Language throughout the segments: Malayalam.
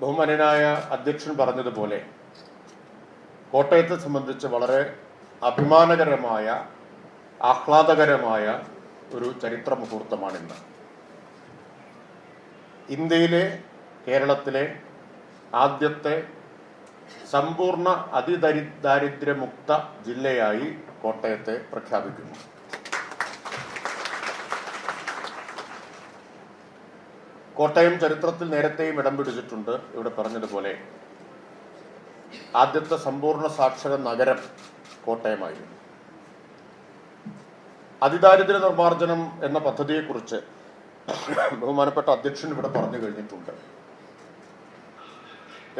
ബഹുമാനനായ അധ്യക്ഷൻ പറഞ്ഞതുപോലെ കോട്ടയത്തെ സംബന്ധിച്ച് വളരെ അഭിമാനകരമായ ആഹ്ലാദകരമായ ഒരു ചരിത്ര മുഹൂർത്തമാണിന്ന്. ഇന്ത്യയിലെ കേരളത്തിലെ ആദ്യത്തെ സമ്പൂർണ അതിദരി ദാരിദ്ര്യമുക്ത ജില്ലയായി കോട്ടയത്തെ പ്രഖ്യാപിക്കുന്നു. കോട്ടയം ചരിത്രത്തിൽ നേരത്തെയും ഇടം പിടിച്ചിട്ടുണ്ട്. ഇവിടെ പറഞ്ഞതുപോലെ ആദ്യത്തെ സമ്പൂർണ സാക്ഷര നഗരം കോട്ടയമായിരുന്നു. അതിദാരിദ്ര്യ നിർമ്മാർജനം എന്ന പദ്ധതിയെക്കുറിച്ച് ബഹുമാനപ്പെട്ട അധ്യക്ഷൻ ഇവിടെ പറഞ്ഞു കഴിഞ്ഞിട്ടുണ്ട്.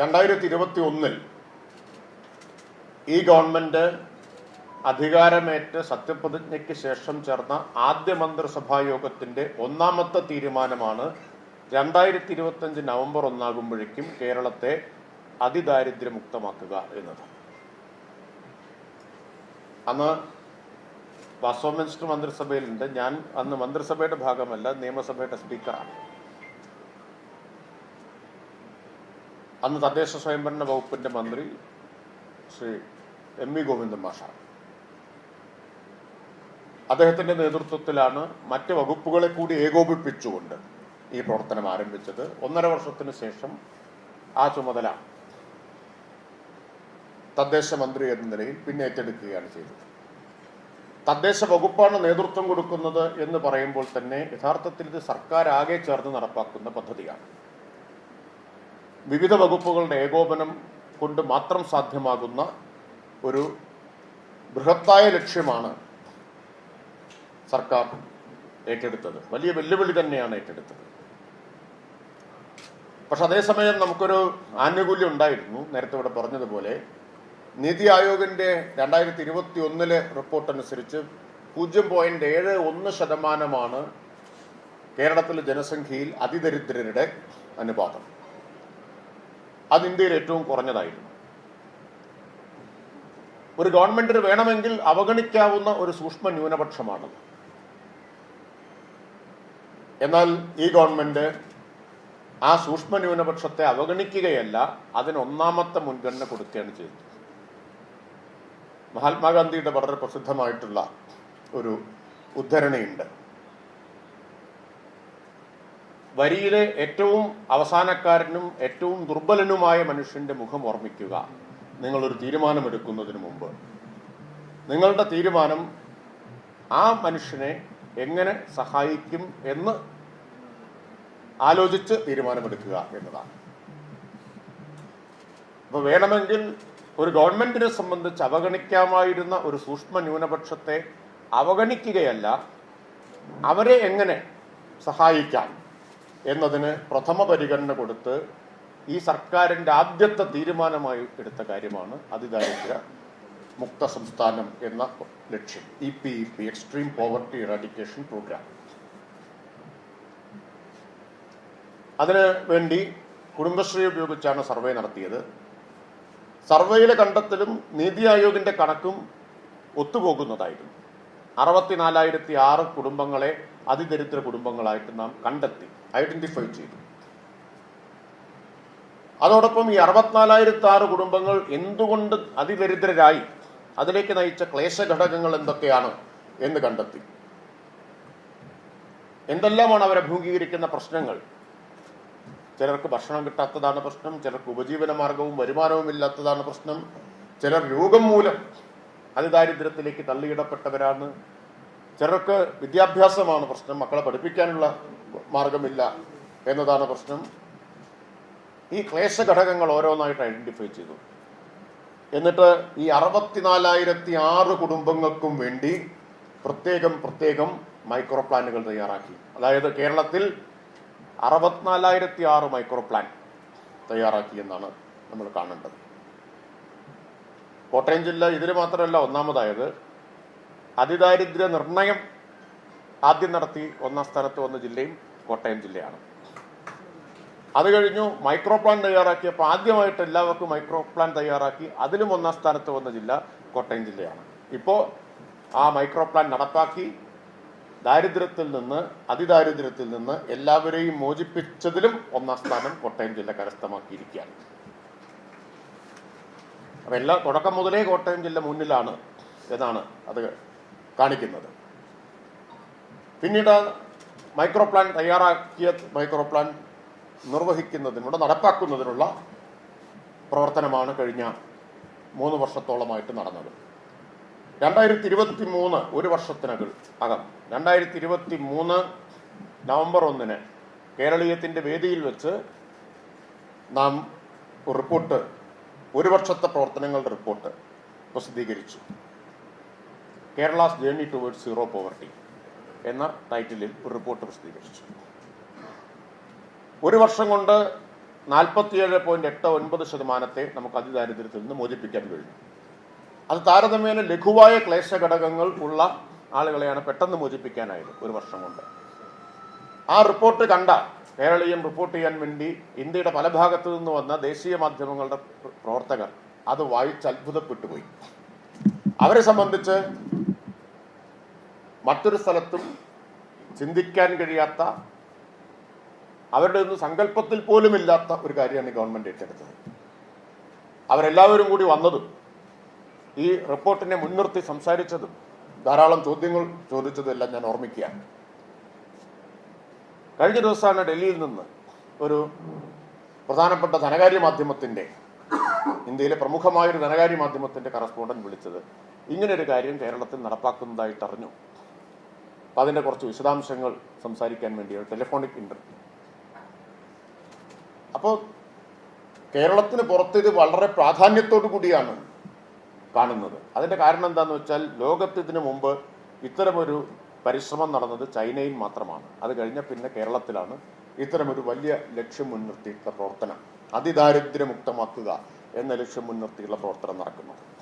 രണ്ടായിരത്തി ഇരുപത്തി ഒന്നിൽ ഈ ഗവൺമെന്റ് അധികാരമേറ്റ് സത്യപ്രതിജ്ഞയ്ക്ക് ശേഷം ചേർന്ന ആദ്യ മന്ത്രിസഭാ യോഗത്തിന്റെ ഒന്നാമത്തെ തീരുമാനമാണ് രണ്ടായിരത്തി ഇരുപത്തഞ്ച് നവംബർ ഒന്നാകുമ്പോഴേക്കും കേരളത്തെ അതിദാരിദ്ര്യമുക്തമാക്കുക എന്നത്. അന്ന് വാസവ മിനിസ്റ്റർ മന്ത്രിസഭയിലുണ്ട്. ഞാൻ അന്ന് മന്ത്രിസഭയുടെ ഭാഗമല്ല നിയമസഭയുടെ സ്പീക്കറാണ്. അന്ന് തദ്ദേശ സ്വയംഭരണ വകുപ്പിന്റെ മന്ത്രി ശ്രീ എം വി ഗോവിന്ദൻ മാഷാണ്. അദ്ദേഹത്തിന്റെ നേതൃത്വത്തിലാണ് മറ്റ് വകുപ്പുകളെ കൂടി ഏകോപിപ്പിച്ചുകൊണ്ട് ഈ പ്രവർത്തനം ആരംഭിച്ചത്. ഒന്നര വർഷത്തിന് ശേഷം ആ ചുമതല തദ്ദേശ മന്ത്രി എന്ന നിലയിൽ പിന്നെ ഏറ്റെടുക്കുകയാണ് ചെയ്തത്. തദ്ദേശ വകുപ്പാണ് നേതൃത്വം കൊടുക്കുന്നത് എന്ന് പറയുമ്പോൾ തന്നെ യഥാർത്ഥത്തിൽ ഇത് സർക്കാർ ആകെ ചേർന്ന് നടപ്പാക്കുന്ന പദ്ധതിയാണ്. വിവിധ വകുപ്പുകളുടെ ഏകോപനം കൊണ്ട് മാത്രം സാധ്യമാകുന്ന ഒരു ബൃഹത്തായ ലക്ഷ്യമാണ് സർക്കാർ ഏറ്റെടുത്തത്. വലിയ വെല്ലുവിളി തന്നെയാണ് ഏറ്റെടുത്തത്. പക്ഷെ അതേസമയം നമുക്കൊരു ആനുകൂല്യം ഉണ്ടായിരുന്നു നേരത്തെ ഇവിടെ പറഞ്ഞതുപോലെ. നീതി ആയോഗിന്റെ രണ്ടായിരത്തി ഇരുപത്തി ഒന്നിലെ റിപ്പോർട്ട് അനുസരിച്ച് പൂജ്യം പോയിന്റ് ഏഴ് ഒന്ന് ശതമാനമാണ് കേരളത്തിലെ ജനസംഖ്യയിൽ അതിദരിദ്രരുടെ അനുപാതം. അത് ഇന്ത്യയിൽ ഏറ്റവും കുറഞ്ഞതായിരുന്നു. ഒരു ഗവൺമെന്റിന് വേണമെങ്കിൽ അവഗണിക്കാവുന്ന ഒരു സൂക്ഷ്മ ന്യൂനപക്ഷമാണത്. എന്നാൽ ഈ ഗവൺമെന്റ് ആ സൂക്ഷ്മ ന്യൂനപക്ഷത്തെ അവഗണിക്കുകയല്ല അതിന് ഒന്നാമത്തെ മുൻഗണന കൊടുക്കുകയാണ് ചെയ്തത്. മഹാത്മാഗാന്ധിയുടെ വളരെ പ്രസിദ്ധമായിട്ടുള്ള ഒരു ഉദ്ധരണിയുണ്ട്. വരിയിലെ ഏറ്റവും അവസാനക്കാരനും ഏറ്റവും ദുർബലനുമായ മനുഷ്യന്റെ മുഖം ഓർമ്മിക്കുക. നിങ്ങളൊരു തീരുമാനമെടുക്കുന്നതിന് മുമ്പ്. നിങ്ങളുടെ തീരുമാനം ആ മനുഷ്യനെ എങ്ങനെ സഹായിക്കും എന്ന് ആലോചിച്ച് തീരുമാനമെടുക്കുക എന്നതാണ്. അപ്പൊ വേണമെങ്കിൽ ഒരു ഗവൺമെന്റിനെ സംബന്ധിച്ച് അവഗണിക്കാമായിരുന്ന ഒരു സൂക്ഷ്മ ന്യൂനപക്ഷത്തെ അവഗണിക്കുകയല്ല അവരെ എങ്ങനെ സഹായിക്കാം എന്നതിന് പ്രഥമ പരിഗണന കൊടുത്ത് ഈ സർക്കാരിന്റെ ആദ്യത്തെ തീരുമാനമായി എടുത്ത കാര്യമാണ് അതിദാരിദ്ര്യ മുക്ത സംസ്ഥാനം എന്ന ലക്ഷ്യം. E P E P extreme poverty eradication programme അതിന് വേണ്ടി കുടുംബശ്രീ ഉപയോഗിച്ചാണ് സർവേ നടത്തിയത്. സർവേയിലെ കണ്ടെത്തലും നീതി ആയോഗിന്റെ കണക്കും ഒത്തുപോകുന്നതായിരുന്നു. അറുപത്തിനാലായിരത്തി ആറ് കുടുംബങ്ങളെ അതിദരിദ്ര കുടുംബങ്ങളായിട്ട് നാം കണ്ടെത്തി ഐഡന്റിഫൈ ചെയ്തു. അതോടൊപ്പം ഈ അറുപത്തിനാലായിരത്തി ആറ് കുടുംബങ്ങൾ എന്തുകൊണ്ട് അതിദരിദ്രരായി? അതിലേക്ക് നയിച്ച ക്ലേശഘടകങ്ങൾ എന്തൊക്കെയാണ് എന്ന് കണ്ടെത്തി. എന്തെല്ലാമാണ് അവരഭിമുഖീകരിക്കുന്ന പ്രശ്നങ്ങൾ? ചിലർക്ക് ഭക്ഷണം കിട്ടാത്തതാണ് പ്രശ്നം ചിലർക്ക് ഉപജീവന മാർഗവും വരുമാനവും ഇല്ലാത്തതാണ് പ്രശ്നം ചിലർ രോഗം മൂലം അതിദാരിദ്ര്യത്തിലേക്ക് തള്ളിയിടപ്പെട്ടവരാണ്. ചിലർക്ക് വിദ്യാഭ്യാസമാണ് പ്രശ്നം മക്കളെ പഠിപ്പിക്കാനുള്ള മാർഗമില്ല എന്നതാണ് പ്രശ്നം. ഈ ക്ലേശ ഘടകങ്ങൾ ഓരോന്നായിട്ട് ഐഡന്റിഫൈ ചെയ്തു. എന്നിട്ട് ഈ അറുപത്തിനാലായിരത്തി ആറ് കുടുംബങ്ങൾക്കും വേണ്ടി പ്രത്യേകം പ്രത്യേകം മൈക്രോ പ്ലാനുകൾ തയ്യാറാക്കി. അതായത് കേരളത്തിൽ അറുപത്തിനാലായിരത്തി ആറ് മൈക്രോ പ്ലാൻ തയ്യാറാക്കിയെന്നാണ് നമ്മൾ കാണേണ്ടത്. കോട്ടയം ജില്ല ഇതിൽ മാത്രമല്ല ഒന്നാമതായത് അതിദാരിദ്ര്യ നിർണയം ആദ്യം നടത്തി ഒന്നാം സ്ഥാനത്ത് വന്ന ജില്ലയും കോട്ടയം ജില്ലയാണ്. അത് കഴിഞ്ഞു മൈക്രോ പ്ലാൻ തയ്യാറാക്കിയപ്പോൾ ആദ്യമായിട്ട് എല്ലാവർക്കും മൈക്രോ പ്ലാൻ തയ്യാറാക്കി അതിലും ഒന്നാം സ്ഥാനത്ത് വന്ന ജില്ല കോട്ടയം ജില്ലയാണ്. ഇപ്പോൾ ആ മൈക്രോ പ്ലാൻ നടപ്പാക്കി ദാരിദ്ര്യത്തിൽ നിന്ന് അതിദാരിദ്ര്യത്തിൽ നിന്ന് എല്ലാവരെയും മോചിപ്പിച്ചതിലും ഒന്നാം സ്ഥാനം കോട്ടയം ജില്ല കരസ്ഥമാക്കിയിരിക്കുകയാണ്. അപ്പം എല്ലാ തുടക്കം മുതലേ കോട്ടയം ജില്ല മുന്നിലാണ് എന്നാണ് അത് കാണിക്കുന്നത്. പിന്നീട് മൈക്രോ പ്ലാൻ തയ്യാറാക്കിയ മൈക്രോ പ്ലാൻ നിർവഹിക്കുന്നതിനുള്ള നടപ്പാക്കുന്നതിനുള്ള പ്രവർത്തനമാണ് കഴിഞ്ഞ മൂന്ന് വർഷത്തോളമായിട്ട് നടന്നത്. രണ്ടായിരത്തി ഇരുപത്തി മൂന്ന് ഒരു വർഷത്തിനകം അകം. രണ്ടായിരത്തി ഇരുപത്തി മൂന്ന് നവംബർ ഒന്നിന് കേരളീയത്തിന്റെ വേദിയിൽ വെച്ച് നാം റിപ്പോർട്ട് ഒരു വർഷത്തെ പ്രവർത്തനങ്ങളുടെ റിപ്പോർട്ട് പ്രസിദ്ധീകരിച്ചു. Kerala's journey towards zero poverty എന്ന ടൈറ്റിലിൽ ഒരു റിപ്പോർട്ട് പ്രസിദ്ധീകരിച്ചു. ഒരു വർഷം കൊണ്ട് നാൽപ്പത്തിയേഴ് പോയിന്റ് എട്ട് ഒൻപത് ശതമാനത്തെ നമുക്ക് അതിദാരിദ്ര്യത്തിൽ നിന്ന് മോചിപ്പിക്കാൻ കഴിഞ്ഞു. അത് താരതമ്യേന ലഘുവായ ക്ലേശ ഘടകങ്ങൾ ഉള്ള ആളുകളെയാണ് പെട്ടെന്ന് മോചിപ്പിക്കാനായത് ഒരു വർഷം കൊണ്ട്. ആ റിപ്പോർട്ട് കണ്ട കേരളീയം റിപ്പോർട്ട് ചെയ്യാൻ വേണ്ടി ഇന്ത്യയുടെ പല ഭാഗത്തു നിന്ന് വന്ന ദേശീയ മാധ്യമങ്ങളുടെ പ്രവർത്തകർ അത് വായിച്ച് അത്ഭുതപ്പെട്ടുപോയി. അവരെ സംബന്ധിച്ച് മറ്റൊരു സ്ഥലത്തും ചിന്തിക്കാൻ കഴിയാത്ത അവരുടെ ഒന്നും സങ്കല്പത്തിൽ പോലും ഇല്ലാത്ത ഒരു കാര്യമാണ് ഗവൺമെന്റ് ഏറ്റെടുത്തത്. അവരെല്ലാവരും കൂടി വന്നതും ഈ റിപ്പോർട്ടിനെ മുൻനിർത്തി സംസാരിച്ചതും ധാരാളം ചോദ്യങ്ങൾ ചോദിച്ചതെല്ലാം ഞാൻ ഓർമ്മിക്കുകയാണ്. കഴിഞ്ഞ ദിവസമാണ് ഡൽഹിയിൽ നിന്ന് ഒരു പ്രധാനപ്പെട്ട ധനകാര്യ മാധ്യമത്തിന്റെ ഇന്ത്യയിലെ പ്രമുഖമായൊരു ധനകാര്യ മാധ്യമത്തിന്റെ കറസ്പോണ്ടന്റ് വിളിച്ചത് ഇങ്ങനൊരു കാര്യം കേരളത്തിൽ നടപ്പാക്കുന്നതായിട്ട് അറിഞ്ഞു. അപ്പൊ അതിന്റെ കുറച്ച് വിശദാംശങ്ങൾ സംസാരിക്കാൻ വേണ്ടി ഒരു ടെലിഫോണിക് ഇന്റർവ്യൂ അപ്പോൾ കേരളത്തിന് പുറത്ത് ഇത് വളരെ പ്രാധാന്യത്തോടു കൂടിയാണ് കാണുന്നത്. അതിന്റെ കാരണം എന്താണെന്ന് വെച്ചാൽ ലോകത്തിന് മുമ്പ് ഇത്തരമൊരു പരിശ്രമം നടന്നത് ചൈനയിൽ മാത്രമാണ്. അത് കഴിഞ്ഞ പിന്നെ കേരളത്തിലാണ് ഇത്തരമൊരു വലിയ ലക്ഷ്യം മുൻനിർത്തിയിട്ടുള്ള പ്രവർത്തനം. അതിദാരിദ്ര്യമുക്തമാക്കുക എന്ന ലക്ഷ്യം മുൻനിർത്തിയുള്ള പ്രവർത്തനം നടക്കുന്നത്.